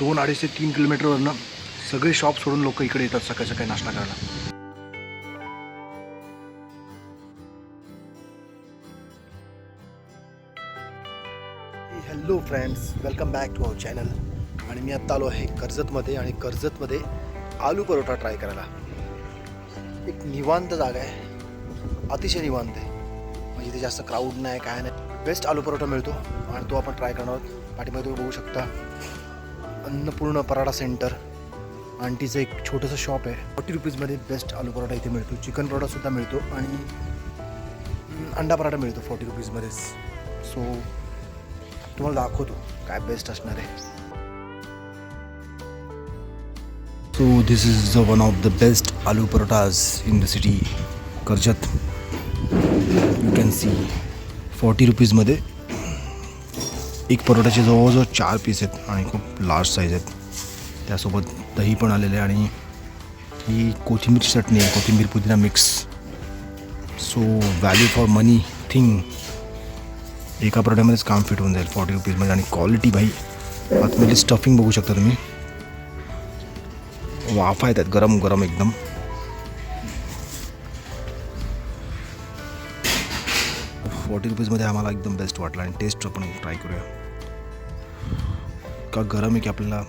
दोन अडीच ते तीन किलोमीटरवरनं सगळे शॉप सोडून लोक इकडे येतात सकाळी सकाळी नाश्ता करायला. Hello friends welcome back to our channel आणि मी आत्ता आलो आहे कर्जतमध्ये आणि कर्जतमध्ये आलू परोठा ट्राय करायला. एक निवांत जागा आहे. अतिशय निवांत आहे. म्हणजे इथे जास्त क्राऊड नाही काय नाही. बेस्ट आलू परोठा मिळतो आणि तो आपण ट्राय करणार आहोत. पाठीमध्ये तुम्ही बघू शकता. अन्नपूर्ण पराठा सेंटर. आंटीचं एक छोटंसं शॉप आहे. फोर्टी रुपीजमध्ये बेस्ट आलू पराठा इथे मिळतो. चिकन पराठासुद्धा मिळतो आणि अंडा पराठा मिळतो फोर्टी रुपीजमध्येच. सो तुम्हाला दाखवतो काय बेस्ट असणार आहे. So this is the one of the best aloo parathas in the city Karjat. You can see forty रुपीजमध्ये एक परोठाचे जवळजवळ चार पीस आहेत आणि खूप लार्ज साईज आहेत. त्यासोबत दही पण आलेलं आहे आणि ही कोथिंबीर चटणी आहे. कोथिंबीर पुदिना mix so value for money thing एका परोठ्यामध्येच काम फिट होऊन जाईल. फॉर्टी रुपीजमध्ये आणि क्वालिटी भाई. आतमधली स्टफिंग बघू शकता तुम्ही. वाफा येतात. गरम गरम एकदम. फॉर्टी रुपीजमध्ये आम्हाला एकदम बेस्ट वाटलं आणि टेस्ट आपण ट्राय करूया. का गरम आहे की आपल्याला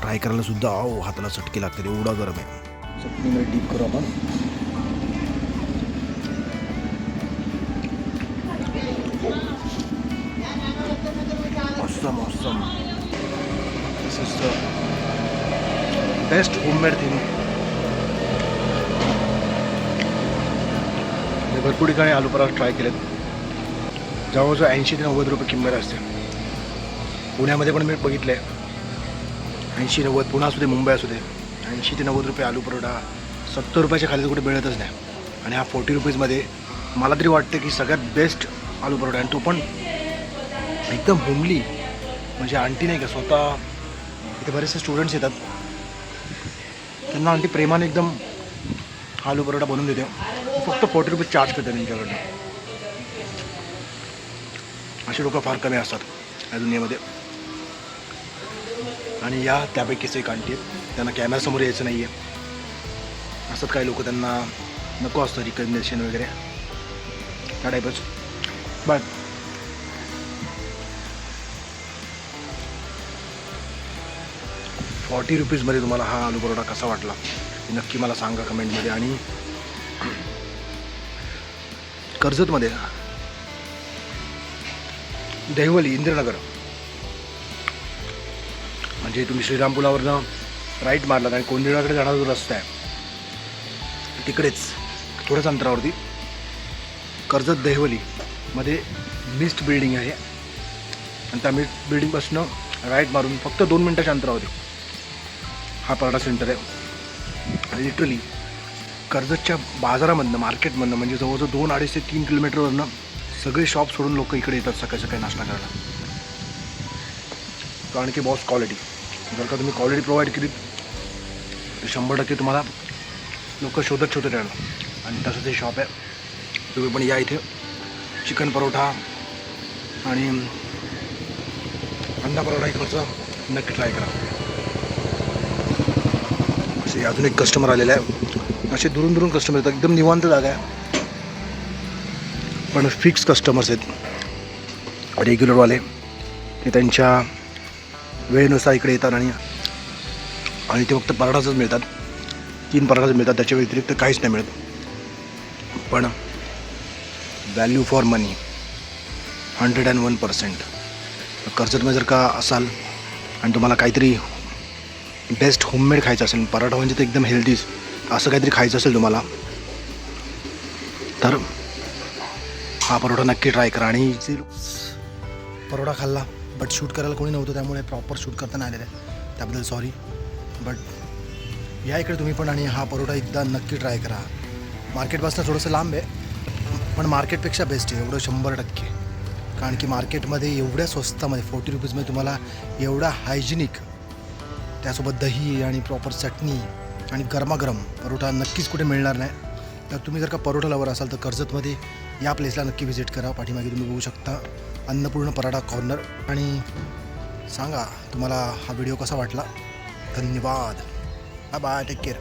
ट्राय करायला सुद्धा आहो हाताला चटके लागतात एवढा गरम आहे. चटणीमध्ये डीप करू आपण. awesome awesome this is the best homemade thing. मी भरपूर ठिकाणी आलू पराठा ट्राय केलेत. जवळजवळ ऐंशी ते नव्वद रुपये किंमत असते. पुण्यामध्ये पण मी बघितलं आहे ऐंशी नव्वद पुणे असू दे मुंबई असू दे ऐंशी ते नव्वद रुपये आलू परोठा सत्तर रुपयाच्या खाली तर कुठे मिळतच नाही. आणि हा फोर्टी रुपीजमध्ये मला तरी वाटतं की सगळ्यात बेस्ट आलू परोठा. आणि तो पण एकदम होमली म्हणजे आंटी नाही का स्वतः इथे बरेचसे स्टुडंट्स येतात. त्यांना आंटी प्रेमाने एकदम आलू परोठा बनवून देते. फक्त फोर्टी रुपीज चार्ज करते त्यांच्याकडनं. असे लोकं फार कमी असतात या दुनियामध्ये. आणि या त्यापैकीच एक आंटी आहेत. त्यांना कॅमेरासमोर यायचं नाही आहे असंच काही लोक त्यांना नको असतं रिकग्नेशन वगैरे. त्या टाईपच बट फॉर्टी रुपीजमध्ये तुम्हाला हा आलू परोठा कसा वाटला? नक्की मला सांगा कमेंटमध्ये आणि कर्जतमध्ये देहवली इंदिरानगर. म्हणजे तुम्ही श्रीरामपुलावरनं राईट मारलात आणि कोंदिडाकडे जाणारा जो रस्ता आहे तिकडेच थोड्याच अंतरावरती कर्जत दहिवलीमध्ये मिस्ट बिल्डिंग आहे. आणि त्या मिस्ट बिल्डिंगपासून राईट मारून फक्त दोन मिनटाच्या अंतरावरती हा पराठा सेंटर आहे. लिटरली कर्जतच्या बाजारामधनं मार्केटमधनं म्हणजे जवळजवळ दोन अडीच ते तीन किलोमीटरवरनं सगळे शॉप सोडून लोक इकडे येतात सकाळी सकाळी नाश्ता करायला. कारण की बॉस क्वालिटी जर का तुम्ही क्वालिटी प्रोव्हाइड केली तर शंभर टक्के तुम्हाला लोक शोधत शोधत येणार. आणि तसंच हे शॉप आहे. तुम्ही पण या इथे. चिकन परोठा आणि अंडा परोठा इकडचं नक्की ट्राय करा. असे अजून एक कस्टमर आलेले आहे असे दुरून दुरून कस्टमर येतात. एकदम निवांत जागा आहे. पण फिक्स कस्टमर्स आहेत. रेग्युलरवाले ते त्यांच्या वेळेनुसार इकडे येतात आणि आणि ते फक्त पराठाच मिळतात. तीन पराठाच मिळतात त्याच्या व्यतिरिक्त काहीच नाही मिळत. पण value for money hundred and one percent कर्जतमध्ये जर का असाल आणि तुम्हाला काहीतरी बेस्ट होममेड खायचं असेल पराठा म्हणजे तर एकदम हेल्दीच असं काहीतरी खायचं असेल तुम्हाला तर हा परोठा नक्की ट्राय करा. आणि परोठा खाल्ला. बट शूट करायला कोणी नव्हतं त्यामुळे प्रॉपर शूट करता नाही आलेलं आहे त्याबद्दल सॉरी बट या इकडे तुम्ही पण आणि हा परोठा एकदा नक्की ट्राय करा. मार्केटपासून थोडंसं लांब आहे पण मार्केटपेक्षा बेस्ट आहे एवढं शंभर टक्के. कारण की मार्केटमध्ये एवढ्या स्वस्तामध्ये फोर्टी रुपीजमध्ये तुम्हाला एवढा हायजिनिक त्यासोबत दही आणि प्रॉपर चटणी आणि गरमागरम परोठा नक्कीच कुठे मिळणार नाही. तर तुम्ही जर का परोठा लवर असाल तर कर्जतमध्ये या प्लेसला नक्की व्हिजिट करा. पाठीमागे तुम्ही बघू शकता. अन्नपूर्ण पराठा कॉर्नर. आणि सांगा तुम्हाला हा व्हिडिओ कसा वाटला? धन्यवाद. Bye bye take care